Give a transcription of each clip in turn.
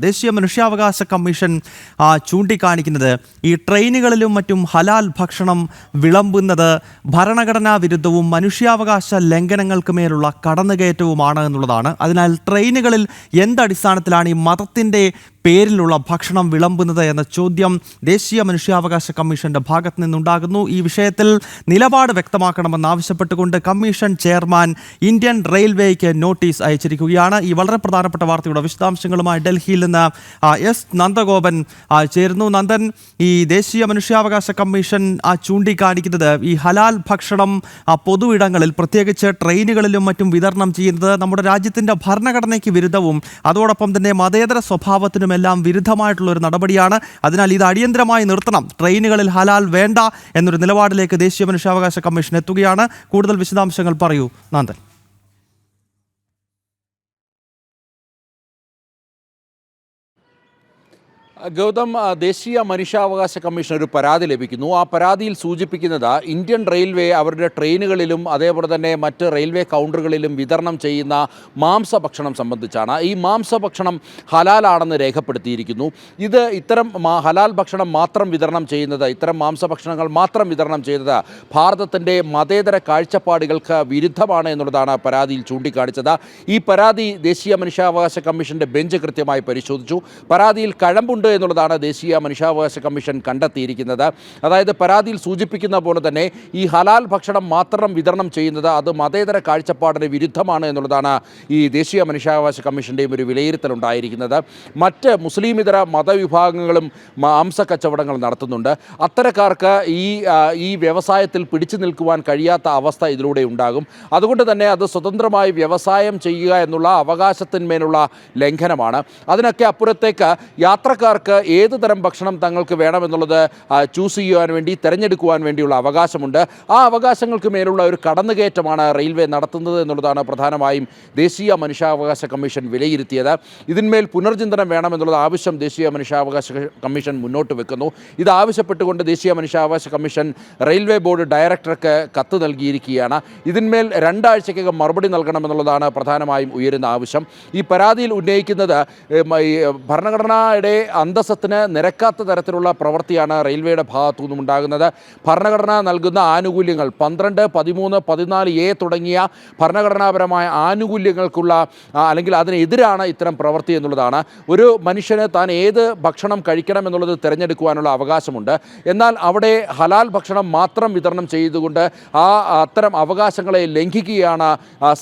ദേശീയ മനുഷ്യാവകാശ കമ്മീഷൻ ചൂണ്ടിക്കാണിക്കുന്നത് ഈ ട്രെയിനുകളിലും മറ്റും ഹലാൽ ഭക്ഷണം വിളമ്പുന്നത് ഭരണഘടനാ വിരുദ്ധവും മനുഷ്യാവകാശ ലംഘനങ്ങൾക്ക് മേലുള്ള കടന്നുകയറ്റവുമാണ് എന്നുള്ളതാണ്. അതിനാൽ ട്രെയിനുകളിൽ എന്തടിസ്ഥാനത്തിലാണ് ഈ മതത്തിന്റെ പേരിലുള്ള ഭക്ഷണം വിളമ്പുന്നത് എന്ന ചോദ്യം ദേശീയ മനുഷ്യാവകാശ കമ്മീഷന്റെ ഭാഗത്ത് നിന്നുണ്ടാകുന്നു. ഈ വിഷയത്തിൽ നിലപാട് വ്യക്തമാക്കണമെന്ന് ആവശ്യപ്പെട്ടുകൊണ്ട് കമ്മീഷൻ ചെയർമാൻ ഇന്ത്യൻ റെയിൽവേക്ക് നോട്ടീസ് അയച്ചിരിക്കുകയാണ്. ഈ വളരെ പ്രധാനപ്പെട്ട വാർത്തയുടെ വിശദാംശങ്ങളുമായി ഡൽഹിയിൽ നിന്ന് എസ് നന്ദഗോപൻ ചേരുന്നു. നന്ദൻ ഈ ദേശീയ മനുഷ്യാവകാശ കമ്മീഷൻ ചൂണ്ടിക്കാണിക്കുന്നത് ഈ ഹലാൽ ഭക്ഷണം പൊതു ഇടങ്ങളിൽ പ്രത്യേകിച്ച് ട്രെയിനുകളിലും മറ്റും വിതരണം ചെയ്യുന്നത് നമ്മുടെ രാജ്യത്തിന്റെ ഭരണഘടനയ്ക്ക് വിരുദ്ധവും അതോടൊപ്പം തന്നെ മതേതര സ്വഭാവത്തിനുമെല്ലാം വിരുദ്ധമായിട്ടുള്ള ഒരു നടപടിയാണ്. അതിനാൽ ഇത് അടിയന്തരമായി നിർത്തണം. ട്രെയിനുകളിൽ ഹലാൽ വേണ്ട എന്നൊരു നിലപാടിലേക്ക് ദേശീയ മനുഷ്യാവകാശ കമ്മീഷൻ എത്തുകയാണ്. കൂടുതൽ വിശദാംശങ്ങൾ പറയൂ നന്ദൻ. ഗൗതം ദേശീയ മനുഷ്യാവകാശ കമ്മീഷൻ ഒരു പരാതി ലഭിക്കുന്നു. ആ പരാതിയിൽ സൂചിപ്പിക്കുന്നത് ഇന്ത്യൻ റെയിൽവേ അവരുടെ ട്രെയിനുകളിലും അതേപോലെ തന്നെ മറ്റ് റെയിൽവേ കൗണ്ടറുകളിലും വിതരണം ചെയ്യുന്ന മാംസഭക്ഷണം സംബന്ധിച്ചാണ്. ഈ മാംസഭക്ഷണം ഹലാലാണെന്ന് രേഖപ്പെടുത്തിയിരിക്കുന്നു. ഇത് ഇത്തരം ഹലാൽ ഭക്ഷണം മാത്രം വിതരണം ചെയ്യുന്നത് ഇത്തരം മാംസഭക്ഷണങ്ങൾ മാത്രം വിതരണം ചെയ്യുന്നത് ഭാരതത്തിന്റെ മതേതര കാഴ്ചപ്പാടുകൾക്ക് വിരുദ്ധമാണ് എന്നുള്ളതാണ് പരാതിയിൽ ചൂണ്ടിക്കാണിച്ചത്. ഈ പരാതി ദേശീയ മനുഷ്യാവകാശ കമ്മീഷന്റെ ബെഞ്ച് കൃത്യമായി പരിശോധിച്ചു. പരാതിയിൽ കഴമ്പുണ്ട് എന്നുള്ളതാണ് ദേശീയ മനുഷ്യാവകാശ കമ്മീഷൻ കണ്ടെത്തിയിരിക്കുന്നത്. അതായത് പരാതിയിൽ സൂചിപ്പിക്കുന്ന പോലെ തന്നെ ഈ ഹലാൽ ഭക്ഷണം മാത്രം വിതരണം ചെയ്യുന്നത് അത് മതേതര കാഴ്ചപ്പാടിന് വിരുദ്ധമാണ് എന്നുള്ളതാണ് ഈ ദേശീയ മനുഷ്യാവകാശ കമ്മീഷന്റെയും ഒരു വിലയിരുത്തലുണ്ടായിരിക്കുന്നത് മറ്റ് മുസ്ലിം ഇതര മതവിഭാഗങ്ങളും മാംസ കച്ചവടങ്ങൾ നടത്തുന്നുണ്ട്. അത്തരക്കാർക്ക് ഈ ഈ വ്യവസായത്തിൽ പിടിച്ചു നിൽക്കുവാൻ കഴിയാത്ത അവസ്ഥ ഇതിലൂടെ ഉണ്ടാകും. അതുകൊണ്ട് തന്നെ അത് സ്വതന്ത്രമായി വ്യവസായം ചെയ്യുക എന്നുള്ള അവകാശത്തിന്മേലുള്ള ലംഘനമാണ്. അതിനൊക്കെ അപ്പുറത്തേക്ക് യാത്രക്കാർക്ക് ഏത് തരം ഭക്ഷണം തങ്ങൾക്ക് വേണമെന്നുള്ളത് ചൂസ് ചെയ്യുവാൻ വേണ്ടി തിരഞ്ഞെടുക്കുവാൻ വേണ്ടിയുള്ള അവകാശമുണ്ട്. ആ അവകാശങ്ങൾക്ക് മേലുള്ള ഒരു കടന്നുകയറ്റമാണ് റെയിൽവേ നടത്തുന്നത് എന്നുള്ളതാണ് പ്രധാനമായും ദേശീയ മനുഷ്യാവകാശ കമ്മീഷൻ വിലയിരുത്തിയത്. ഇതിന്മേൽ പുനർചിന്തനം വേണമെന്നുള്ള ആവശ്യം ദേശീയ മനുഷ്യാവകാശ കമ്മീഷൻ മുന്നോട്ട് വെക്കുന്നു. ഇത് ആവശ്യപ്പെട്ടുകൊണ്ട് ദേശീയ മനുഷ്യാവകാശ കമ്മീഷൻ റെയിൽവേ ബോർഡ് ഡയറക്ടർക്ക് കത്ത് നൽകിയിരിക്കുകയാണ്. ഇതിന്മേൽ രണ്ടാഴ്ചക്കകം മറുപടി നൽകണമെന്നുള്ളതാണ് പ്രധാനമായും ഉയരുന്ന ആവശ്യം. ഈ പരാതിയിൽ ഉന്നയിക്കുന്നത് ഭരണഘടനയുടെ അന്തസ്സത്തിന് നിരക്കാത്ത തരത്തിലുള്ള പ്രവൃത്തിയാണ് റെയിൽവേയുടെ ഭാഗത്തു നിന്നും ഉണ്ടാകുന്നത്. ഭരണഘടന നൽകുന്ന ആനുകൂല്യങ്ങൾ പന്ത്രണ്ട് പതിമൂന്ന് പതിനാല് എ തുടങ്ങിയ ഭരണഘടനാപരമായ ആനുകൂല്യങ്ങൾക്കുള്ള അല്ലെങ്കിൽ അതിനെതിരാണ് ഇത്തരം പ്രവൃത്തി എന്നുള്ളതാണ്. ഒരു മനുഷ്യന് താൻ ഏത് ഭക്ഷണം കഴിക്കണം എന്നുള്ളത് തിരഞ്ഞെടുക്കുവാനുള്ള അവകാശമുണ്ട്. എന്നാൽ അവിടെ ഹലാൽ ഭക്ഷണം മാത്രം വിതരണം ചെയ്തുകൊണ്ട് ആ അത്തരം അവകാശങ്ങളെ ലംഘിക്കുകയാണ്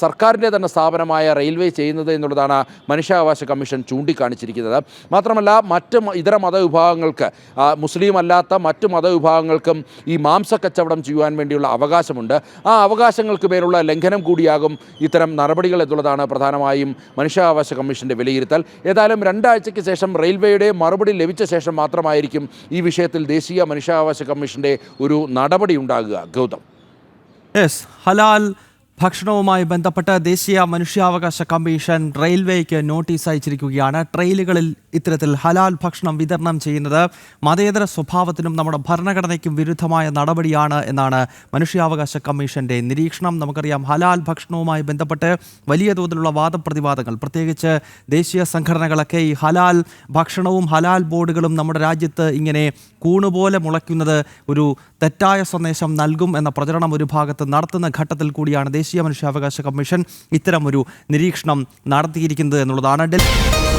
സർക്കാരിന്റെ തന്നെ സ്ഥാപനമായ റെയിൽവേ ചെയ്യുന്നത് എന്നുള്ളതാണ് മനുഷ്യാവകാശ കമ്മീഷൻ ചൂണ്ടിക്കാണിച്ചിരിക്കുന്നത്. മാത്രമല്ല മറ്റ് മ- ഇതര മതവിഭാഗങ്ങൾക്ക് മുസ്ലിം അല്ലാത്ത മറ്റ് മതവിഭാഗങ്ങൾക്കും ഈ മാംസ കച്ചവടം ചെയ്യുവാൻ വേണ്ടിയുള്ള അവകാശമുണ്ട്. ആ അവകാശങ്ങൾക്ക് പേരുള്ള ലംഘനം കൂടിയാകും ഇത്തരം നടപടികൾ എന്നുള്ളതാണ് പ്രധാനമായും മനുഷ്യാവകാശ കമ്മീഷന്റെ വിലയിരുത്തൽ. ഏതായാലും രണ്ടാഴ്ചയ്ക്ക് ശേഷം റെയിൽവേയുടെ മറുപടി ലഭിച്ച ശേഷം മാത്രമായിരിക്കും ഈ വിഷയത്തിൽ ദേശീയ മനുഷ്യാവകാശ കമ്മീഷന്റെ ഒരു നടപടി ഉണ്ടാകുക. ഗൗതം. യെസ് ഹലാൽ ഭക്ഷണവുമായി ബന്ധപ്പെട്ട് ദേശീയ മനുഷ്യാവകാശ കമ്മീഷൻ റെയിൽവേക്ക് നോട്ടീസ് അയച്ചിരിക്കുകയാണ്. ട്രെയിനുകളിൽ ഇത്തരത്തിൽ ഹലാൽ ഭക്ഷണം വിതരണം ചെയ്യുന്നത് മതേതര സ്വഭാവത്തിനും നമ്മുടെ ഭരണഘടനയ്ക്കും വിരുദ്ധമായ നടപടിയാണ് എന്നാണ് മനുഷ്യാവകാശ കമ്മീഷന്റെ നിരീക്ഷണം. നമുക്കറിയാം ഹലാൽ ഭക്ഷണവുമായി ബന്ധപ്പെട്ട് വലിയ തോതിലുള്ള വാദപ്രതിവാദങ്ങൾ. പ്രത്യേകിച്ച് ദേശീയ സംഘടനകളൊക്കെ ഈ ഹലാൽ ഭക്ഷണവും ഹലാൽ ബോർഡുകളും നമ്മുടെ രാജ്യത്ത് ഇങ്ങനെ കൂണുപോലെ മുളയ്ക്കുന്നത് ഒരു തെറ്റായ സന്ദേശം നൽകും എന്ന പ്രചരണം ഒരു ഭാഗത്ത് നടത്തുന്ന ഘട്ടത്തിൽ കൂടിയാണ് ദേശീയ മനുഷ്യാവകാശ കമ്മീഷൻ ഇത്തരം ഒരു നിരീക്ഷണം നടത്തിയിരിക്കുന്നത് എന്നുള്ളതാണ്. ഡൽഹി